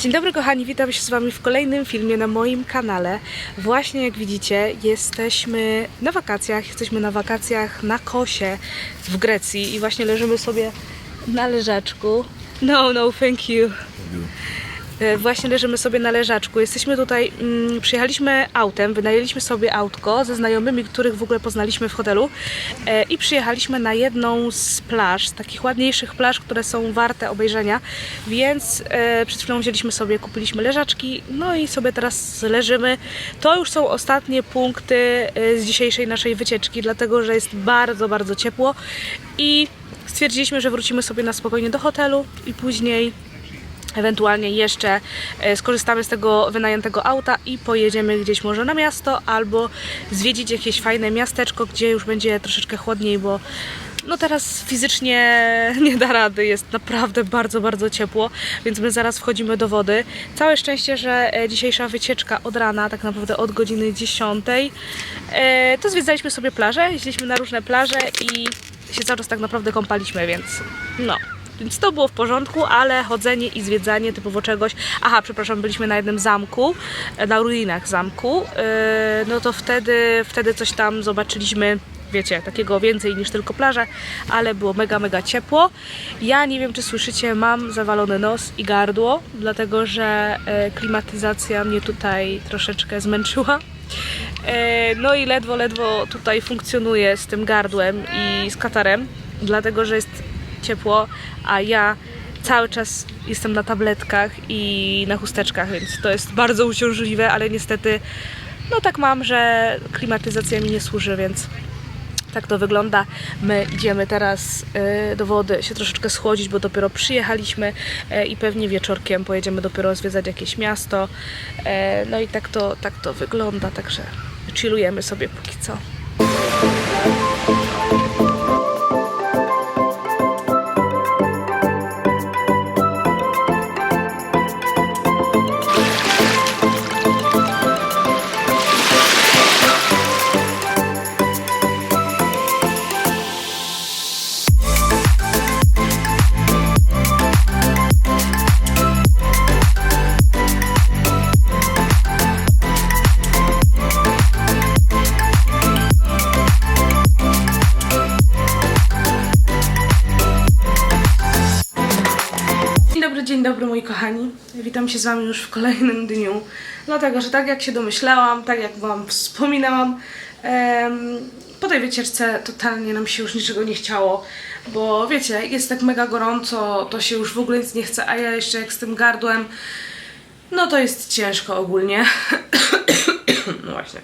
Dzień dobry kochani, witam się z Wami w kolejnym filmie na moim kanale. Właśnie jak widzicie jesteśmy na wakacjach, jesteśmy na wakacjach na Kosie w Grecji i właśnie leżymy sobie na leżaczku. No, no, thank you. E, Właśnie leżymy sobie na leżaczku. Jesteśmy tutaj, mm, przyjechaliśmy autem, wynajęliśmy sobie autko ze znajomymi, których w ogóle poznaliśmy w hotelu e, i przyjechaliśmy na jedną z plaż, z takich ładniejszych plaż, które są warte obejrzenia, więc e, przed chwilą wzięliśmy sobie, kupiliśmy leżaczki, no i sobie teraz leżymy. To już są ostatnie punkty e, z dzisiejszej naszej wycieczki, dlatego że jest bardzo, bardzo ciepło i stwierdziliśmy, że wrócimy sobie na spokojnie do hotelu i później Ewentualnie jeszcze e, skorzystamy z tego wynajętego auta i pojedziemy gdzieś może na miasto albo zwiedzić jakieś fajne miasteczko, gdzie już będzie troszeczkę chłodniej, bo no teraz fizycznie nie da rady, jest naprawdę bardzo, bardzo ciepło, więc my zaraz wchodzimy do wody. Całe szczęście, że e, dzisiejsza wycieczka od rana, tak naprawdę od godziny 10, e, to zwiedzaliśmy sobie plaże, jeździliśmy na różne plaże i się cały czas tak naprawdę kąpaliśmy, więc no. Więc to było w porządku, ale chodzenie i zwiedzanie typowo czegoś. Aha, przepraszam, byliśmy na jednym zamku, e, na ruinach zamku. e, No to wtedy, wtedy coś tam zobaczyliśmy. Wiecie, takiego więcej niż tylko plażę, ale było mega, mega ciepło. Ja nie wiem, czy słyszycie, mam zawalony nos i gardło, dlatego że e, klimatyzacja mnie tutaj troszeczkę zmęczyła. No i ledwo, ledwo tutaj funkcjonuję z tym gardłem i z katarem, dlatego że jest ciepło, a ja cały czas jestem na tabletkach i na chusteczkach, więc to jest bardzo uciążliwe, ale niestety no tak mam, że klimatyzacja mi nie służy, więc tak to wygląda. My idziemy teraz e, do wody się troszeczkę schłodzić, bo dopiero przyjechaliśmy e, i pewnie wieczorkiem pojedziemy dopiero zwiedzać jakieś miasto. E, No i tak to, tak to wygląda, także chillujemy sobie póki co. się z Wami już w kolejnym dniu. Dlatego, że tak jak się domyślałam, tak jak Wam wspominałam, po tej wycieczce totalnie nam się już niczego nie chciało, bo wiecie, jest tak mega gorąco, to się już w ogóle nic nie chce, a ja jeszcze jak z tym gardłem, no to jest ciężko ogólnie. no właśnie.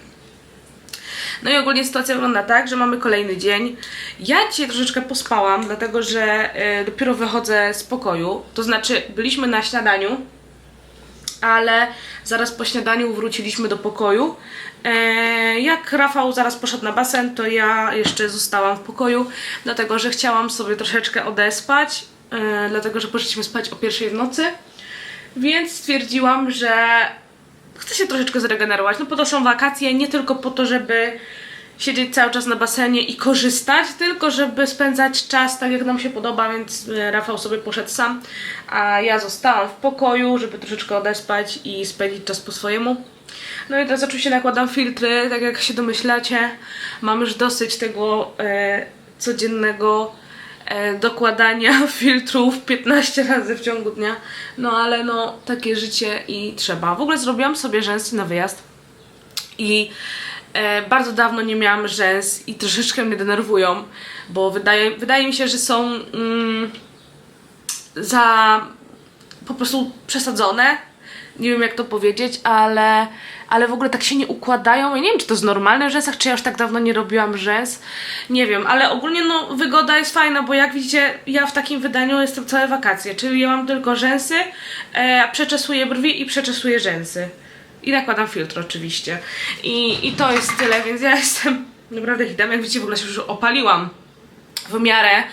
No i ogólnie sytuacja wygląda tak, że mamy kolejny dzień. Ja dzisiaj troszeczkę pospałam, dlatego że e, dopiero wychodzę z pokoju. To znaczy, byliśmy na śniadaniu, ale zaraz po śniadaniu wróciliśmy do pokoju. E, jak Rafał zaraz poszedł na basen, to ja jeszcze zostałam w pokoju, dlatego że chciałam sobie troszeczkę odespać, e, dlatego że poszliśmy spać o pierwszej w nocy. Więc stwierdziłam, że chcę się troszeczkę zregenerować. No po to są wakacje, nie tylko po to, żeby siedzieć cały czas na basenie i korzystać, tylko żeby spędzać czas tak jak nam się podoba, więc e, Rafał sobie poszedł sam, a ja zostałam w pokoju, żeby troszeczkę odespać i spędzić czas po swojemu. No i teraz oczywiście nakładam filtry, tak jak się domyślacie, mam już dosyć tego e, codziennego e, dokładania filtrów 15 razy w ciągu dnia. No ale no, takie życie i trzeba. W ogóle zrobiłam sobie rzęsy na wyjazd i bardzo dawno nie miałam rzęs i troszeczkę mnie denerwują, bo wydaje, wydaje mi się, że są mm, za po prostu przesadzone. Nie wiem jak to powiedzieć, ale, ale w ogóle tak się nie układają. Ja nie wiem, czy to normalne w rzęsach, czy ja już tak dawno nie robiłam rzęs. Nie wiem, ale ogólnie no wygoda jest fajna, bo jak widzicie, ja w takim wydaniu jestem całe wakacje, czyli ja mam tylko rzęsy, e, przeczesuję brwi i przeczesuję rzęsy. I nakładam filtr oczywiście. I, I to jest tyle, więc ja jestem naprawdę hitem. Jak widzicie, w ogóle się już opaliłam w miarę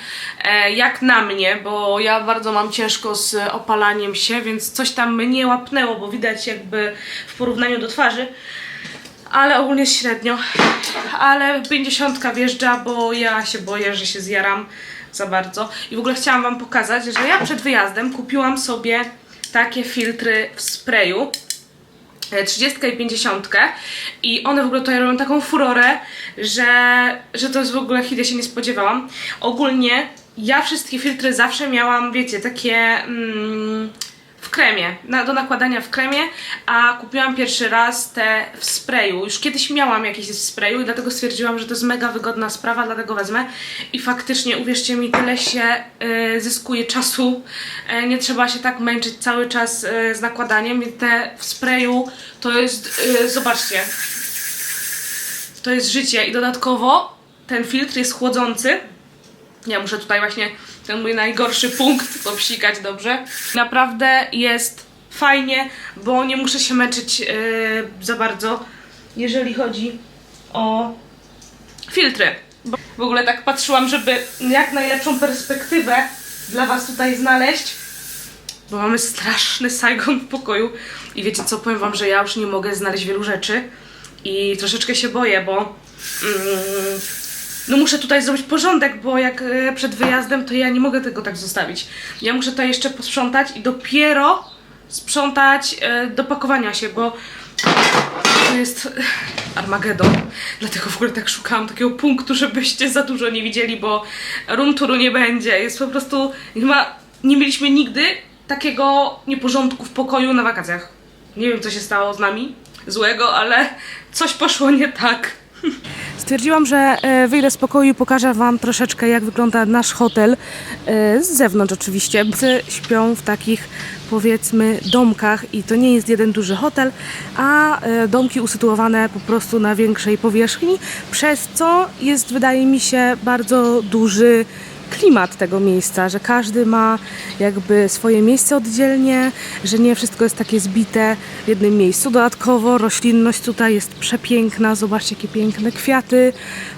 e, jak na mnie, bo ja bardzo mam ciężko z opalaniem się, więc coś tam mnie łapnęło, bo widać jakby w porównaniu do twarzy. Ale ogólnie średnio. Ale 50 wjeżdża, bo ja się boję, że się zjaram za bardzo. I w ogóle chciałam Wam pokazać, że ja przed wyjazdem kupiłam sobie takie filtry w sprayu. E, 30 i 50 i one w ogóle tutaj robią taką furorę, że, że to jest w ogóle hit, ja się nie spodziewałam. Ogólnie ja wszystkie filtry zawsze miałam, wiecie, takie mm, w kremie, na, do nakładania w kremie, a kupiłam pierwszy raz te w sprayu. Już kiedyś miałam jakieś w sprayu i dlatego stwierdziłam, że to jest mega wygodna sprawa, dlatego wezmę. I faktycznie, uwierzcie mi, tyle się y, zyskuje czasu, y, nie trzeba się tak męczyć cały czas y, z nakładaniem. I te w sprayu to jest, y, zobaczcie, to jest życie i dodatkowo ten filtr jest chłodzący. Ja muszę tutaj właśnie ten mój najgorszy punkt popsikać dobrze. Naprawdę jest fajnie, bo nie muszę się męczyć yy, za bardzo, jeżeli chodzi o filtry. Bo w ogóle tak patrzyłam, żeby jak najlepszą perspektywę dla Was tutaj znaleźć, bo mamy straszny Saigon w pokoju i wiecie co, powiem Wam, że ja już nie mogę znaleźć wielu rzeczy i troszeczkę się boję, bo mm, no muszę tutaj zrobić porządek, bo jak e, przed wyjazdem, to ja nie mogę tego tak zostawić. Ja muszę tutaj jeszcze posprzątać i dopiero sprzątać e, do pakowania się, bo to jest Armagedon. Dlatego w ogóle tak szukałam takiego punktu, żebyście za dużo nie widzieli, bo room touru nie będzie. Jest po prostu, chyba nie mieliśmy nigdy takiego nieporządku w pokoju na wakacjach. Nie wiem, co się stało z nami złego, ale coś poszło nie tak. Stwierdziłam, że e, wyjdę z pokoju i pokażę Wam troszeczkę, jak wygląda nasz hotel. e, Z zewnątrz oczywiście. Wszyscy Śpią w takich powiedzmy domkach i to nie jest jeden duży hotel, a e, domki usytuowane po prostu na większej powierzchni, przez co jest wydaje mi się bardzo duży klimat tego miejsca, że każdy ma jakby swoje miejsce oddzielnie, że nie wszystko jest takie zbite w jednym miejscu. Dodatkowo roślinność tutaj jest przepiękna, zobaczcie jakie piękne kwiaty,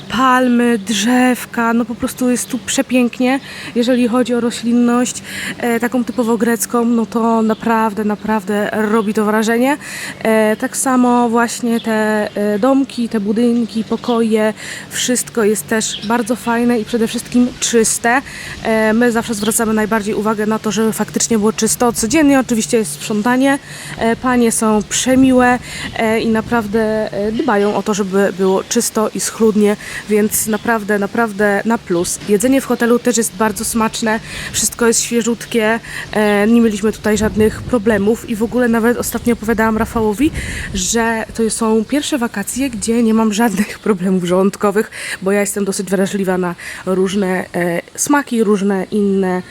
palmy, drzewka, no po prostu jest tu przepięknie. Jeżeli chodzi o roślinność e, taką typowo grecką, no to naprawdę, naprawdę robi to wrażenie. E, tak samo właśnie te e, domki, te budynki, pokoje, wszystko jest też bardzo fajne i przede wszystkim czyste. E, my zawsze zwracamy najbardziej uwagę na to, żeby faktycznie było czysto. Codziennie oczywiście jest sprzątanie. E, panie są przemiłe e, i naprawdę e, dbają o to, żeby było czysto i schludnie, więc naprawdę, naprawdę na plus. Jedzenie w hotelu też jest bardzo smaczne, wszystko jest świeżutkie, e, nie mieliśmy tutaj żadnych problemów i w ogóle nawet ostatnio opowiadałam Rafałowi, że to są pierwsze wakacje, gdzie nie mam żadnych problemów żołądkowych, bo ja jestem dosyć wrażliwa na różne e, smaki, różne inne,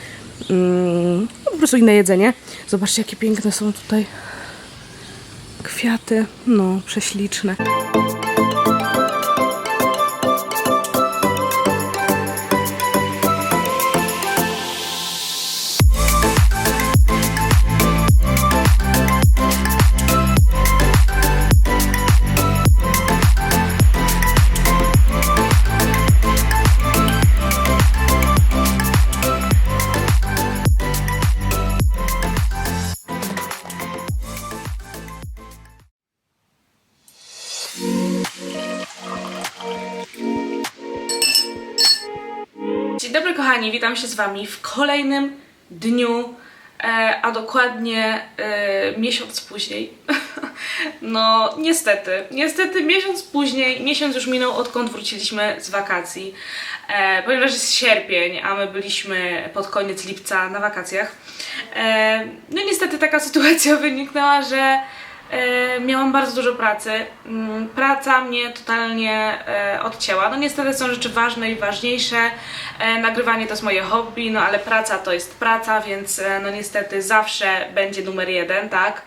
mm, no po prostu inne jedzenie. Zobaczcie, jakie piękne są tutaj kwiaty, no prześliczne. Kochani, witam się z Wami w kolejnym dniu, e, a dokładnie e, miesiąc później. no niestety, niestety miesiąc później, miesiąc już minął odkąd wróciliśmy z wakacji, e, ponieważ jest sierpień, a my byliśmy pod koniec lipca na wakacjach. No niestety taka sytuacja wyniknęła, że miałam bardzo dużo pracy. Mm, Praca mnie totalnie e, odcięła. No niestety są rzeczy ważne i ważniejsze. E, nagrywanie to jest moje hobby, no ale praca to jest praca, więc e, no niestety zawsze będzie numer jeden, tak?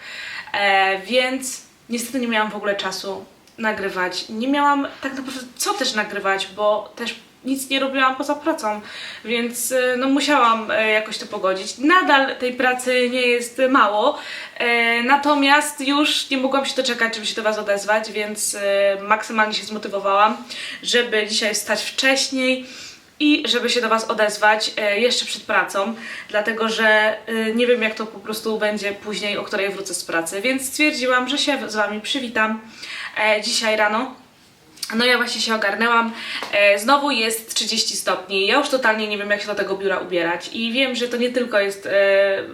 E, więc niestety nie miałam w ogóle czasu nagrywać. Nie miałam tak naprawdę co też nagrywać, bo też nic nie robiłam poza pracą, więc e, no musiałam e, jakoś to pogodzić. Nadal tej pracy nie jest mało, e, natomiast już nie mogłam się doczekać, żeby się do Was odezwać, więc e, maksymalnie się zmotywowałam, żeby dzisiaj wstać wcześniej i żeby się do Was odezwać jeszcze przed pracą, dlatego że nie wiem jak to po prostu będzie później, o której wrócę z pracy, więc stwierdziłam, że się z Wami przywitam dzisiaj rano. No ja właśnie się ogarnęłam. E, znowu jest 30 stopni. Ja już totalnie nie wiem, jak się do tego biura ubierać. I wiem, że to nie tylko jest e,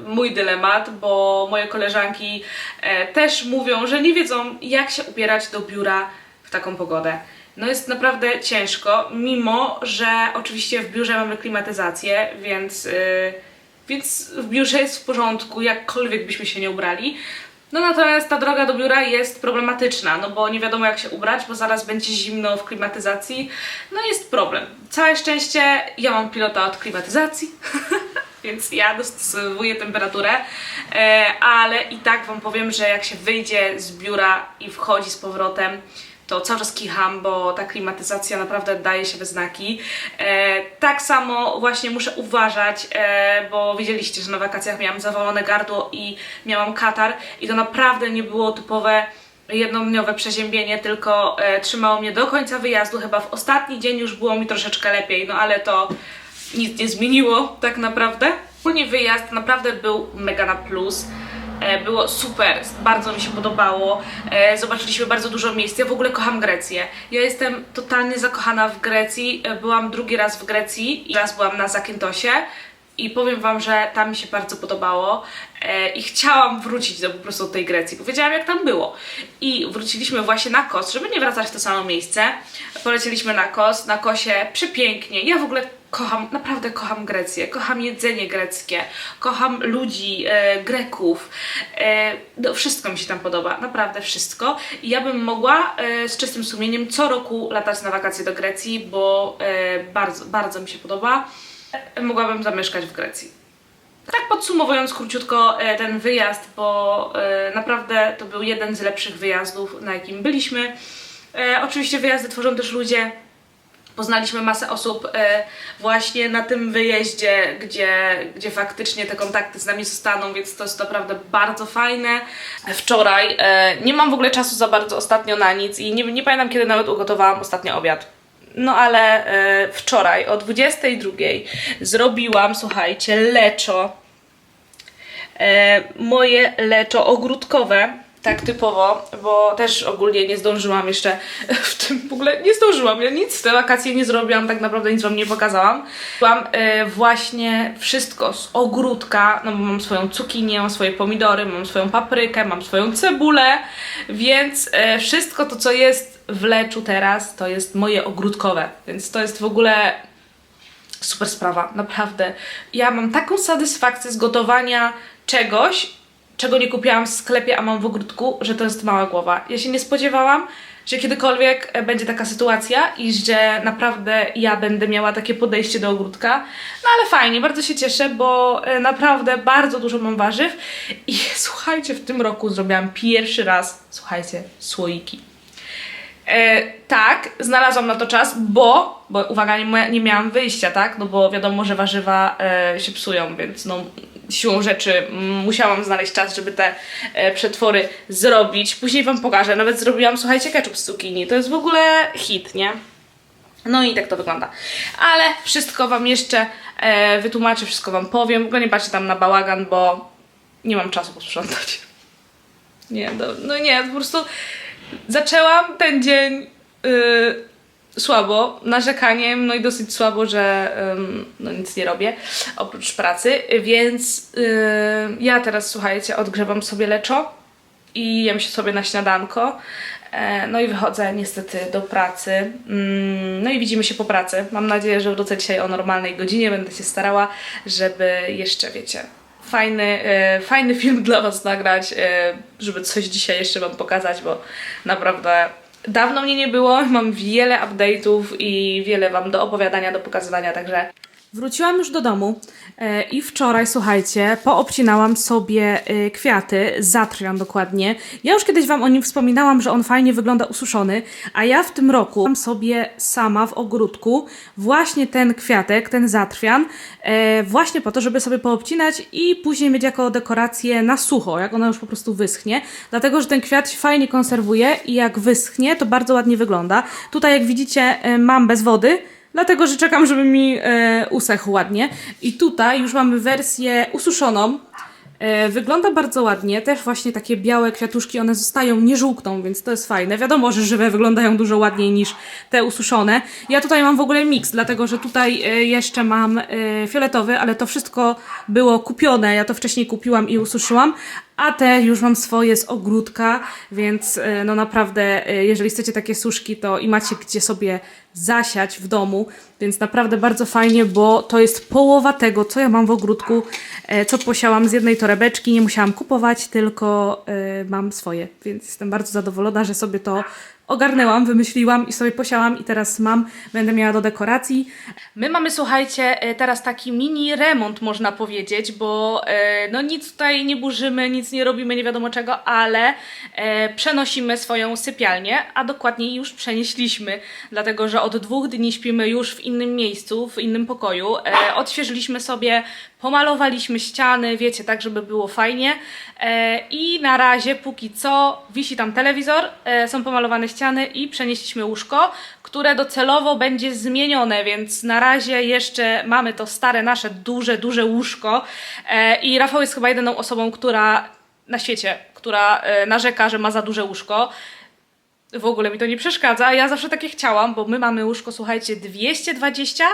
mój dylemat, bo moje koleżanki e, też mówią, że nie wiedzą, jak się ubierać do biura w taką pogodę. No jest naprawdę ciężko, mimo że oczywiście w biurze mamy klimatyzację, więc, więc w biurze jest w porządku, jakkolwiek byśmy się nie ubrali. No natomiast ta droga do biura jest problematyczna, no bo nie wiadomo jak się ubrać, bo zaraz będzie zimno w klimatyzacji. No jest problem. Całe szczęście ja mam pilota od klimatyzacji, więc ja dostosowuję temperaturę, e, ale i tak Wam powiem, że jak się wyjdzie z biura i wchodzi z powrotem, to cały czas kicham, bo ta klimatyzacja naprawdę daje się we znaki. E, tak samo właśnie muszę uważać, e, bo widzieliście, że na wakacjach miałam zawalone gardło i miałam katar i to naprawdę nie było typowe jednodniowe przeziębienie, tylko e, trzymało mnie do końca wyjazdu. Chyba w ostatni dzień już było mi troszeczkę lepiej, no ale to nic nie zmieniło tak naprawdę. Ogólnie wyjazd naprawdę był mega na plus. E, Było super, bardzo mi się podobało. E, Zobaczyliśmy bardzo dużo miejsc. Ja w ogóle kocham Grecję. Ja jestem totalnie zakochana w Grecji. E, Byłam drugi raz w Grecji i raz byłam na Zakyntosie. I powiem Wam, że tam mi się bardzo podobało i chciałam wrócić do po prostu do tej Grecji. Powiedziałam, jak tam było. I wróciliśmy właśnie na Kos, żeby nie wracać w to samo miejsce. Polecieliśmy na Kos, na Kosie przepięknie. Ja w ogóle kocham, naprawdę kocham Grecję, kocham jedzenie greckie, kocham ludzi, e, Greków. E, no, wszystko mi się tam podoba, naprawdę wszystko. I ja bym mogła e, z czystym sumieniem co roku latać na wakacje do Grecji, bo e, bardzo, bardzo mi się podoba. E, Mogłabym zamieszkać w Grecji. Tak podsumowując króciutko e, ten wyjazd, bo e, naprawdę to był jeden z lepszych wyjazdów, na jakim byliśmy. Oczywiście wyjazdy tworzą też ludzie. Poznaliśmy masę osób e, właśnie na tym wyjeździe, gdzie, gdzie faktycznie te kontakty z nami zostaną, więc to jest naprawdę bardzo fajne. Wczoraj e, nie mam w ogóle czasu za bardzo ostatnio na nic i nie, nie pamiętam kiedy nawet ugotowałam ostatnio obiad. No ale e, wczoraj o 22 zrobiłam, słuchajcie, leczo. Moje leczo ogródkowe, tak typowo, bo też ogólnie nie zdążyłam jeszcze w tym w ogóle nie zdążyłam. Ja nic te wakacje nie zrobiłam, tak naprawdę nic wam nie pokazałam. Mam e, właśnie wszystko z ogródka, no bo mam swoją cukinię, mam swoje pomidory, mam swoją paprykę, mam swoją cebulę, więc e, wszystko to, co jest w leczu teraz, to jest moje ogródkowe, więc to jest w ogóle super sprawa, naprawdę. Ja mam taką satysfakcję z gotowania czegoś, czego nie kupiłam w sklepie, a mam w ogródku, że to jest mała głowa. Ja się nie spodziewałam, że kiedykolwiek e, będzie taka sytuacja i że naprawdę ja będę miała takie podejście do ogródka. No ale fajnie, bardzo się cieszę, bo e, naprawdę bardzo dużo mam warzyw i słuchajcie, w tym roku zrobiłam pierwszy raz, słuchajcie, słoiki. E, tak, znalazłam na to czas, bo, bo uwaga, nie, nie miałam wyjścia, tak? No bo wiadomo, że warzywa e, się psują, więc no siłą rzeczy musiałam znaleźć czas, żeby te e, przetwory zrobić. Później wam pokażę, nawet zrobiłam, słuchajcie, ketchup z cukinii. To jest w ogóle hit, nie? No i tak to wygląda. Ale wszystko wam jeszcze e, wytłumaczę, wszystko wam powiem. W ogóle nie patrzcie tam na bałagan, bo nie mam czasu posprzątać. Nie, no, no nie, po prostu zaczęłam ten dzień y, słabo, narzekaniem, no i dosyć słabo, że no nic nie robię oprócz pracy, więc y, ja teraz, słuchajcie, odgrzewam sobie leczo i jem się sobie na śniadanko. E, No i wychodzę niestety do pracy. Mm, No i widzimy się po pracy. Mam nadzieję, że wrócę dzisiaj o normalnej godzinie. Będę się starała, żeby jeszcze, wiecie, fajny, e, fajny film dla Was nagrać, e, żeby coś dzisiaj jeszcze Wam pokazać, bo naprawdę dawno mnie nie było. Mam wiele update'ów i wiele Wam do opowiadania, do pokazywania, także Wróciłam już do domu e, i wczoraj, słuchajcie, poobcinałam sobie e, kwiaty, zatrian dokładnie. Ja już kiedyś Wam o nim wspominałam, że on fajnie wygląda ususzony, a ja w tym roku mam sobie sama w ogródku właśnie ten kwiatek, ten zatrwian, e, właśnie po to, żeby sobie poobcinać i później mieć jako dekorację na sucho, jak ona już po prostu wyschnie, dlatego, że ten kwiat się fajnie konserwuje i jak wyschnie, to bardzo ładnie wygląda. Tutaj, jak widzicie, mam bez wody, Dlatego, że czekam, żeby mi e, usechł ładnie. I tutaj już mamy wersję ususzoną. E, Wygląda bardzo ładnie, też właśnie takie białe kwiatuszki, one zostają, nie żółkną, więc to jest fajne. Wiadomo, że żywe wyglądają dużo ładniej niż te ususzone. Ja tutaj mam w ogóle miks, dlatego że tutaj e, jeszcze mam fioletowy, ale to wszystko było kupione. Ja to wcześniej kupiłam i ususzyłam, a te już mam swoje z ogródka, więc e, no naprawdę, e, jeżeli chcecie takie suszki, to i macie gdzie sobie zasiać w domu, więc naprawdę bardzo fajnie, bo to jest połowa tego, co ja mam w ogródku, e, co posiałam z jednej torebeczki, nie musiałam kupować, tylko mam swoje, więc jestem bardzo zadowolona, że sobie to ogarnęłam, wymyśliłam i sobie posiałam i teraz mam, będę miała do dekoracji. My mamy, słuchajcie, e, teraz taki mini remont, można powiedzieć, bo e, no nic tutaj nie burzymy, nic nie robimy, nie wiadomo czego, ale e, przenosimy swoją sypialnię, a dokładniej już przenieśliśmy, dlatego że od dwóch dni śpimy już w innym miejscu, w innym pokoju. Odświeżyliśmy sobie, pomalowaliśmy ściany, wiecie, tak, żeby było fajnie. E, I na razie, póki co, wisi tam telewizor, e, są pomalowane ściany i przenieśliśmy łóżko, które docelowo będzie zmienione, więc na razie jeszcze mamy to stare nasze duże, duże łóżko. E, I Rafał jest chyba jedyną osobą, która na świecie, która narzeka, że ma za duże łóżko. W ogóle mi to nie przeszkadza. Ja zawsze takie chciałam, bo my mamy łóżko, słuchajcie, 220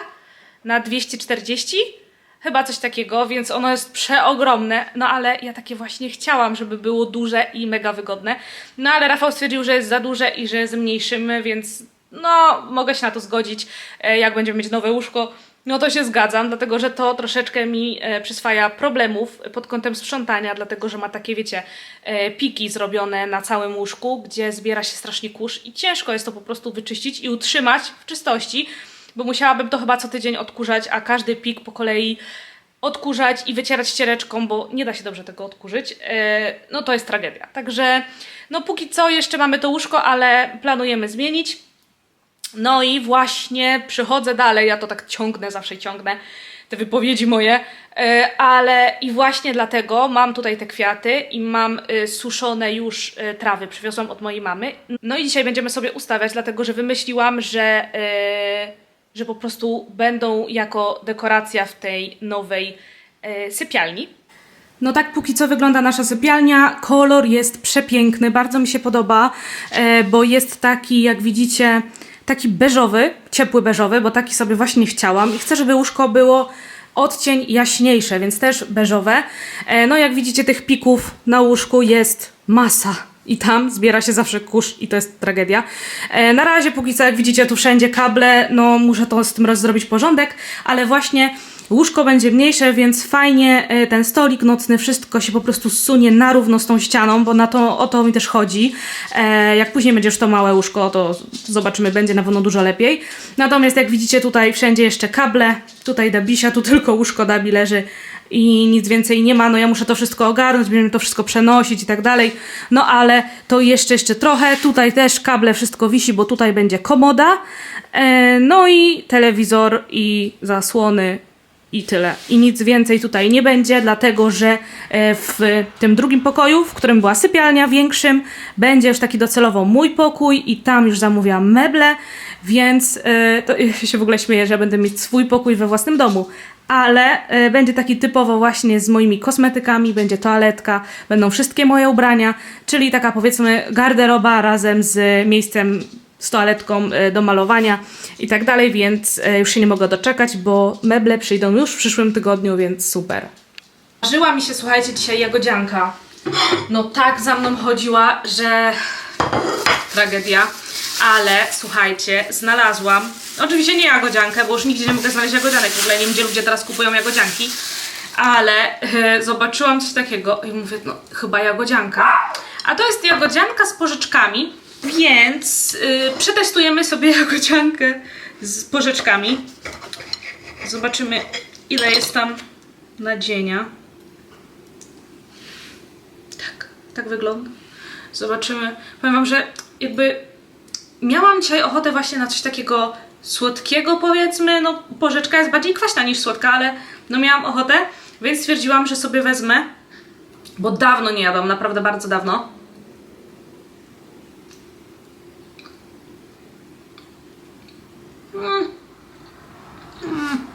na 240. Chyba coś takiego, więc ono jest przeogromne. No ale ja takie właśnie chciałam, żeby było duże i mega wygodne. No ale Rafał stwierdził, że jest za duże i że zmniejszymy, więc no mogę się na to zgodzić. E, Jak będziemy mieć nowe łóżko, no to się zgadzam, dlatego że to troszeczkę mi e, przyswaja problemów pod kątem sprzątania, dlatego że ma takie, wiecie, e, piki zrobione na całym łóżku, gdzie zbiera się strasznie kurz i ciężko jest to po prostu wyczyścić i utrzymać w czystości, bo musiałabym to chyba co tydzień odkurzać, a każdy pik po kolei odkurzać i wycierać ściereczką, bo nie da się dobrze tego odkurzyć. E, No to jest tragedia. Także, no póki co jeszcze mamy to łóżko, ale planujemy zmienić. No i właśnie przychodzę dalej, ja to tak ciągnę, zawsze ciągnę te wypowiedzi moje, e, ale i właśnie dlatego mam tutaj te kwiaty i mam e, suszone już e, trawy, przywiozłam od mojej mamy. No i dzisiaj będziemy sobie ustawiać, dlatego że wymyśliłam, że, e, że po prostu będą jako dekoracja w tej nowej e, sypialni. No tak póki co wygląda nasza sypialnia. Kolor jest przepiękny, bardzo mi się podoba, e, bo jest taki, jak widzicie, taki beżowy, ciepły beżowy, bo taki sobie właśnie chciałam i chcę, żeby łóżko było odcień jaśniejsze, więc też beżowe. E, No jak widzicie, tych pików na łóżku jest masa. I tam zbiera się zawsze kurz i to jest tragedia. E, na razie, póki co, jak widzicie, tu wszędzie kable, no muszę to z tym roz zrobić porządek, ale właśnie Łóżko będzie mniejsze, więc fajnie e, ten stolik nocny, wszystko się po prostu zsunie na równo z tą ścianą, bo na to, o to mi też chodzi. E, jak później będziesz to małe łóżko, to zobaczymy, będzie na pewno dużo lepiej. Natomiast jak widzicie tutaj wszędzie jeszcze kable, tutaj Dabisia, tu tylko łóżko Dabi leży i nic więcej nie ma, no ja muszę to wszystko ogarnąć, będziemy to wszystko przenosić i tak dalej, no ale to jeszcze, jeszcze trochę, tutaj też kable, wszystko wisi, bo tutaj będzie komoda, e, no i telewizor i zasłony i tyle. I nic więcej tutaj nie będzie, dlatego że e, w tym drugim pokoju, w którym była sypialnia większym, będzie już taki docelowo mój pokój i tam już zamówiłam meble, więc e, to ja się w ogóle śmieję, że będę mieć swój pokój we własnym domu. Ale e, będzie taki typowo właśnie z moimi kosmetykami, będzie toaletka, będą wszystkie moje ubrania, czyli taka powiedzmy garderoba razem z miejscem z toaletką e, do malowania i tak dalej, więc e, już się nie mogę doczekać, bo meble przyjdą już w przyszłym tygodniu, więc super. Żyła mi się, słuchajcie, dzisiaj jagodzianka. No tak za mną chodziła, że tragedia. Ale słuchajcie, znalazłam. Oczywiście nie jagodziankę, bo już nigdzie nie mogę znaleźć jagodzianek. W ogóle nie wiem, gdzie ludzie teraz kupują jagodzianki. Ale e, zobaczyłam coś takiego i mówię, no chyba jagodzianka. A to jest jagodzianka z porzeczkami, więc e, przetestujemy sobie jagodziankę z porzeczkami. Zobaczymy, ile jest tam nadzienia. Tak, tak wygląda. Zobaczymy. Powiem Wam, że jakby miałam dzisiaj ochotę właśnie na coś takiego słodkiego, powiedzmy. No, porzeczka jest bardziej kwaśna niż słodka, ale no miałam ochotę, więc stwierdziłam, że sobie wezmę, bo dawno nie jadłam, naprawdę bardzo dawno. Mm. Mm.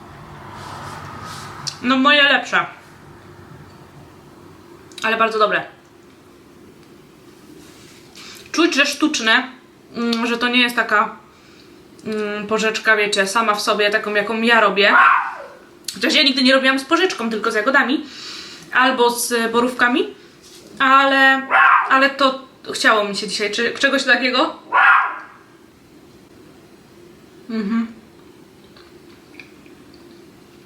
No moje lepsze. ale bardzo dobre. Czuć, że sztuczne, że to nie jest taka mm, porzeczka, wiecie, sama w sobie, taką jaką ja robię. Chociaż ja nigdy nie robiłam z porzeczką, tylko z jagodami albo z borówkami, ale, ale to chciało mi się dzisiaj. Czy czegoś takiego? Mhm.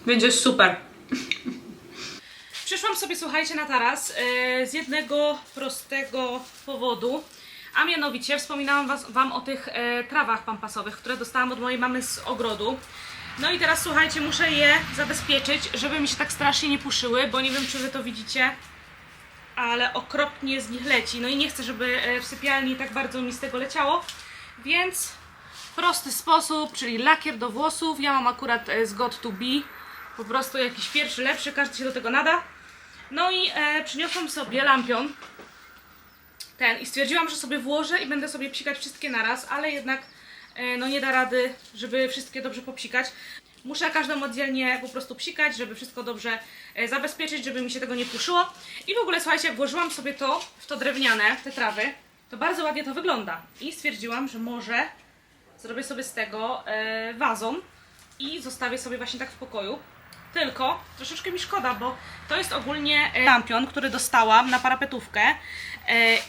Jest super. Przyszłam sobie, słuchajcie, na taras e, z jednego prostego powodu. A mianowicie wspominałam was, Wam o tych e, trawach pampasowych, które dostałam od mojej mamy z ogrodu. No i teraz słuchajcie, muszę je zabezpieczyć, żeby mi się tak strasznie nie puszyły, bo nie wiem, czy Wy to widzicie, ale okropnie z nich leci. No i nie chcę, żeby e, w sypialni tak bardzo mi z tego leciało, więc prosty sposób, czyli lakier do włosów. Ja mam akurat e, z God to Be, po prostu jakiś pierwszy, lepszy, każdy się do tego nada. No i e, przyniosłam sobie lampion ten i stwierdziłam, że sobie włożę i będę sobie psikać wszystkie naraz, ale jednak e, no nie da rady, żeby wszystkie dobrze popsikać. Muszę każdą oddzielnie po prostu psikać, żeby wszystko dobrze e, zabezpieczyć, żeby mi się tego nie puszyło. I w ogóle słuchajcie, jak włożyłam sobie to w to drewniane, te trawy, to bardzo ładnie to wygląda. I stwierdziłam, że może zrobię sobie z tego e, wazon i zostawię sobie właśnie tak w pokoju. Tylko troszeczkę mi szkoda, bo to jest ogólnie e, lampion, który dostałam na parapetówkę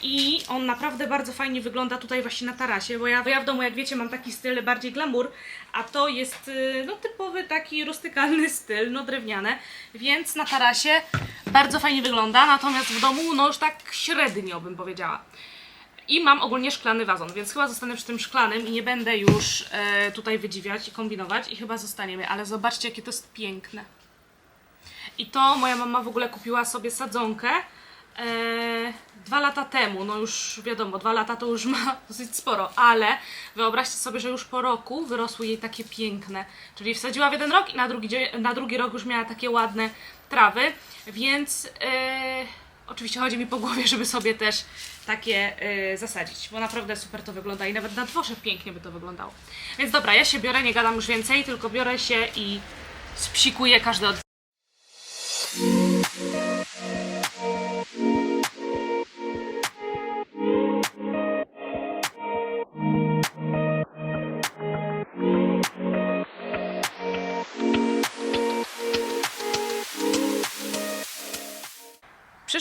i on naprawdę bardzo fajnie wygląda tutaj właśnie na tarasie, bo ja, bo ja w domu, jak wiecie, mam taki styl bardziej glamour, a to jest e, no, typowy taki rustykalny styl, no drewniane, więc na tarasie bardzo fajnie wygląda, natomiast w domu no już tak średnio bym powiedziała. I mam ogólnie szklany wazon, więc chyba zostanę przy tym szklanym i nie będę już e, tutaj wydziwiać i kombinować i chyba zostaniemy, ale zobaczcie jakie to jest piękne. I to moja mama w ogóle kupiła sobie sadzonkę e, dwa lata temu, no już wiadomo, dwa lata to już ma dosyć sporo, ale wyobraźcie sobie, że już po roku wyrosły jej takie piękne, czyli wsadziła w jeden rok i na drugi, na drugi rok już miała takie ładne trawy, więc e, oczywiście chodzi mi po głowie, żeby sobie też takie e, zasadzić, bo naprawdę super to wygląda i nawet na dworze pięknie by to wyglądało. Więc dobra, ja się biorę, nie gadam już więcej, tylko biorę się i spsikuję każdy od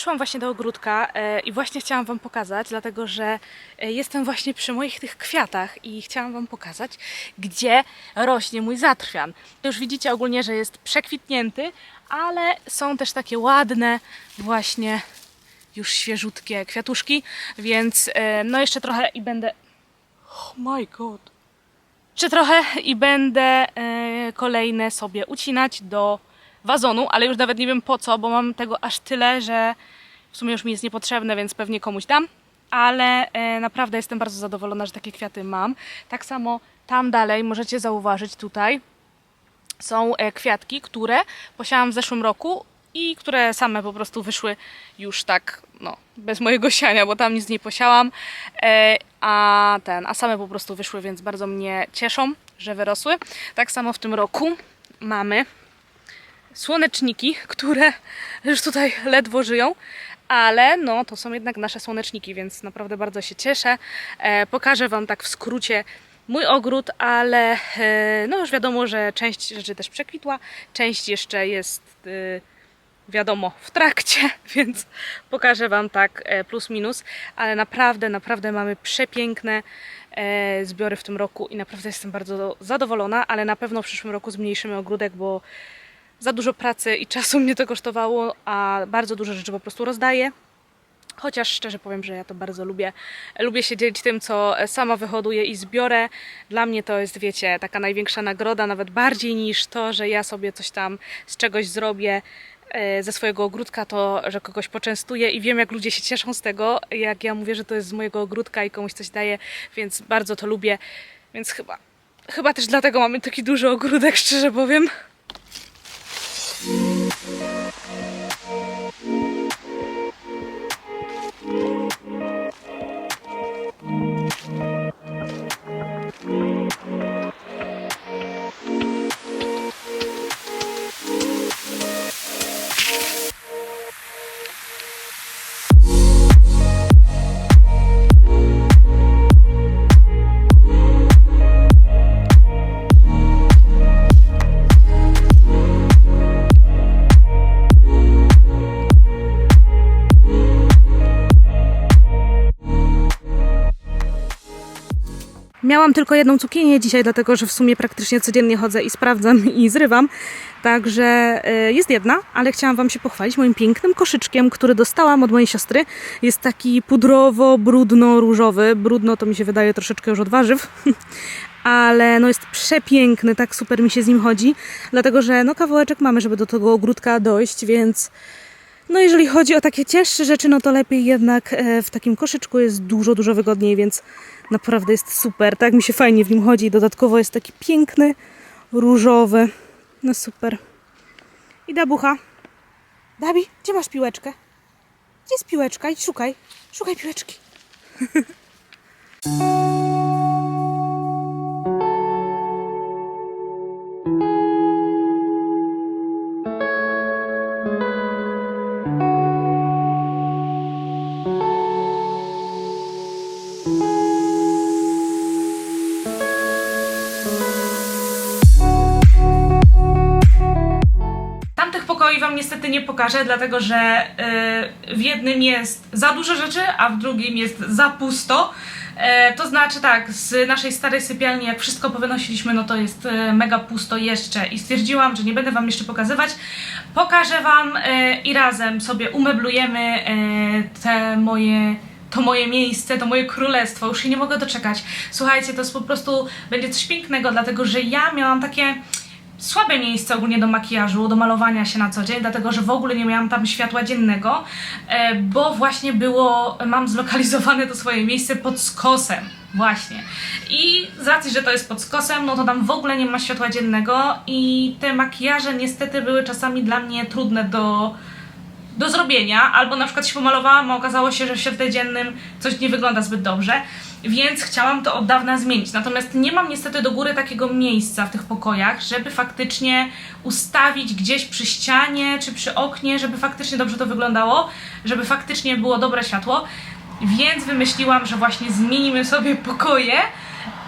Przyszłam właśnie do ogródka e, i właśnie chciałam Wam pokazać, dlatego że e, jestem właśnie przy moich tych kwiatach i chciałam Wam pokazać, gdzie rośnie mój zatrwian. Już widzicie ogólnie, że jest przekwitnięty, ale są też takie ładne właśnie już świeżutkie kwiatuszki, więc e, no jeszcze trochę i będę... Oh my god! Jeszcze trochę i będę kolejne sobie ucinać do wazonu, ale już nawet nie wiem po co, bo mam tego aż tyle, że w sumie już mi jest niepotrzebne, więc pewnie komuś dam. Ale e, naprawdę jestem bardzo zadowolona, że takie kwiaty mam. Tak samo tam dalej możecie zauważyć tutaj są e, kwiatki, które posiałam w zeszłym roku i które same po prostu wyszły już tak, no, bez mojego siania, bo tam nic nie posiałam, e, a ten, a same po prostu wyszły, więc bardzo mnie cieszą, że wyrosły. Tak samo w tym roku mamy słoneczniki, które już tutaj ledwo żyją, ale no to są jednak nasze słoneczniki, więc naprawdę bardzo się cieszę. E, pokażę Wam tak w skrócie mój ogród, ale e, no już wiadomo, że część rzeczy też przekwitła, część jeszcze jest e, wiadomo w trakcie, więc pokażę Wam tak e, plus minus, ale naprawdę, naprawdę mamy przepiękne e, zbiory w tym roku i naprawdę jestem bardzo zadowolona, ale na pewno w przyszłym roku zmniejszymy ogródek, bo za dużo pracy i czasu mnie to kosztowało, a bardzo dużo rzeczy po prostu rozdaję. Chociaż szczerze powiem, że ja to bardzo lubię. Lubię się dzielić tym, co sama wyhoduję i zbiorę. Dla mnie to jest, wiecie, taka największa nagroda, nawet bardziej niż to, że ja sobie coś tam z czegoś zrobię e, ze swojego ogródka, to, że kogoś poczęstuję i wiem, jak ludzie się cieszą z tego, jak ja mówię, że to jest z mojego ogródka i komuś coś daję, więc bardzo to lubię. Więc chyba, chyba też dlatego mamy taki duży ogródek, szczerze powiem. Miałam tylko jedną cukinię dzisiaj, dlatego że w sumie praktycznie codziennie chodzę i sprawdzam i zrywam. Także y, jest jedna, ale chciałam Wam się pochwalić moim pięknym koszyczkiem, który dostałam od mojej siostry. Jest taki pudrowo-brudno-różowy. Brudno to mi się wydaje troszeczkę już od warzyw. Ale no jest przepiękny, tak super mi się z nim chodzi, dlatego że no kawałeczek mamy, żeby do tego ogródka dojść, więc no jeżeli chodzi o takie cięższe rzeczy, no to lepiej jednak e, w takim koszyczku jest dużo, dużo wygodniej, więc naprawdę jest super. Tak mi się fajnie w nim chodzi. Dodatkowo jest taki piękny, różowy. No super. I Dabucha. Dabi, gdzie masz piłeczkę? Gdzie jest piłeczka? Idź szukaj. Szukaj piłeczki. Wam niestety nie pokażę, dlatego że y, w jednym jest za dużo rzeczy, a w drugim jest za pusto. E, to znaczy tak, z naszej starej sypialni jak wszystko powynosiliśmy, no to jest e, mega pusto jeszcze i stwierdziłam, że nie będę Wam jeszcze pokazywać. Pokażę Wam e, i razem sobie umeblujemy te moje to moje miejsce, to moje królestwo, już się nie mogę doczekać. Słuchajcie, to jest po prostu, będzie coś pięknego, dlatego że ja miałam takie słabe miejsce ogólnie do makijażu, do malowania się na co dzień, dlatego że w ogóle nie miałam tam światła dziennego, e, bo właśnie było, mam zlokalizowane to swoje miejsce pod skosem. Właśnie. I z racji, że to jest pod skosem, no to tam w ogóle nie ma światła dziennego i te makijaże niestety były czasami dla mnie trudne do, do zrobienia, albo na przykład się pomalowałam, a okazało się, że w świetle dziennym coś nie wygląda zbyt dobrze, więc chciałam to od dawna zmienić. Natomiast nie mam niestety do góry takiego miejsca w tych pokojach, żeby faktycznie ustawić gdzieś przy ścianie czy przy oknie, żeby faktycznie dobrze to wyglądało, żeby faktycznie było dobre światło. Więc wymyśliłam, że właśnie zmienimy sobie pokoje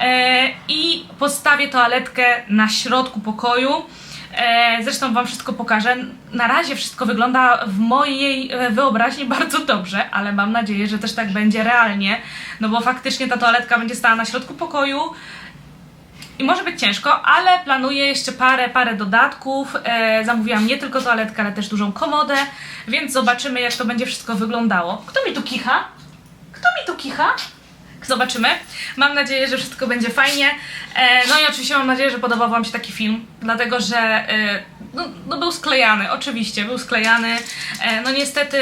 e, i postawię toaletkę na środku pokoju. E, zresztą Wam wszystko pokażę. Na razie wszystko wygląda w mojej e, wyobraźni bardzo dobrze, ale mam nadzieję, że też tak będzie realnie, no bo faktycznie ta toaletka będzie stała na środku pokoju i może być ciężko, ale planuję jeszcze parę, parę dodatków. E, zamówiłam nie tylko toaletkę, ale też dużą komodę, więc zobaczymy, jak to będzie wszystko wyglądało. Kto mi tu kicha? Kto mi tu kicha? Zobaczymy. Mam nadzieję, że wszystko będzie fajnie. E, no i oczywiście mam nadzieję, że podobał Wam się taki film, dlatego że e, no, no był sklejany, oczywiście, był sklejany. E, no niestety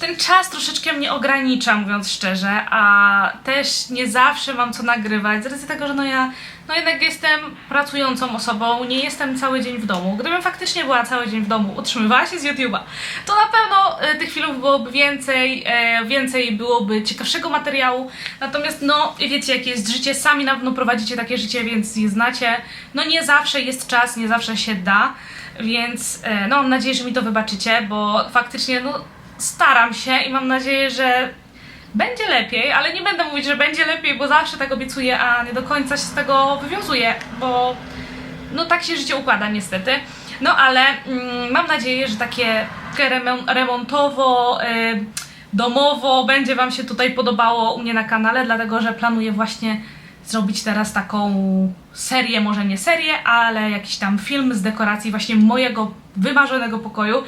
ten czas troszeczkę mnie ogranicza, mówiąc szczerze, a też nie zawsze mam co nagrywać, z racji tego, że no ja no jednak jestem pracującą osobą, nie jestem cały dzień w domu. Gdybym faktycznie była cały dzień w domu, utrzymywała się z YouTube'a, to na pewno e, tych filmów byłoby więcej, e, więcej byłoby ciekawszego materiału. Natomiast no, wiecie jakie jest życie, sami na pewno prowadzicie takie życie, więc je znacie. No nie zawsze jest czas, nie zawsze się da, więc e, no mam nadzieję, że mi to wybaczycie, bo faktycznie no staram się i mam nadzieję, że będzie lepiej, ale nie będę mówić, że będzie lepiej, bo zawsze tak obiecuję, a nie do końca się z tego wywiązuję, bo no tak się życie układa niestety. No ale mm, mam nadzieję, że takie, takie remon- remontowo, y, domowo będzie Wam się tutaj podobało u mnie na kanale, dlatego że planuję właśnie zrobić teraz taką serię, może nie serię, ale jakiś tam film z dekoracji właśnie mojego wymarzonego pokoju.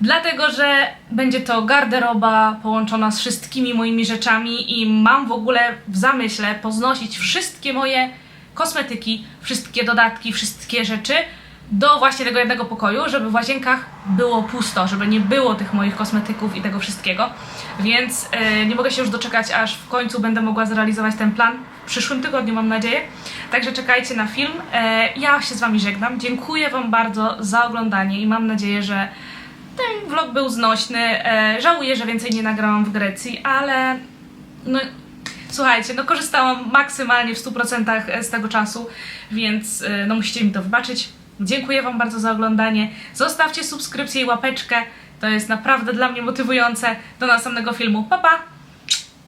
Dlatego, że będzie to garderoba połączona z wszystkimi moimi rzeczami i mam w ogóle w zamyśle poznosić wszystkie moje kosmetyki, wszystkie dodatki, wszystkie rzeczy do właśnie tego jednego pokoju, żeby w łazienkach było pusto, żeby nie było tych moich kosmetyków i tego wszystkiego. Więc e, nie mogę się już doczekać, aż w końcu będę mogła zrealizować ten plan w przyszłym tygodniu, mam nadzieję. Także czekajcie na film. E, ja się z Wami żegnam. Dziękuję Wam bardzo za oglądanie i mam nadzieję, że ten vlog był znośny. E, żałuję, że więcej nie nagrałam w Grecji, ale no słuchajcie, no korzystałam maksymalnie w 100% z tego czasu, więc e, no musicie mi to wybaczyć. Dziękuję Wam bardzo za oglądanie. Zostawcie subskrypcję i łapeczkę. To jest naprawdę dla mnie motywujące. Do następnego filmu. Pa pa!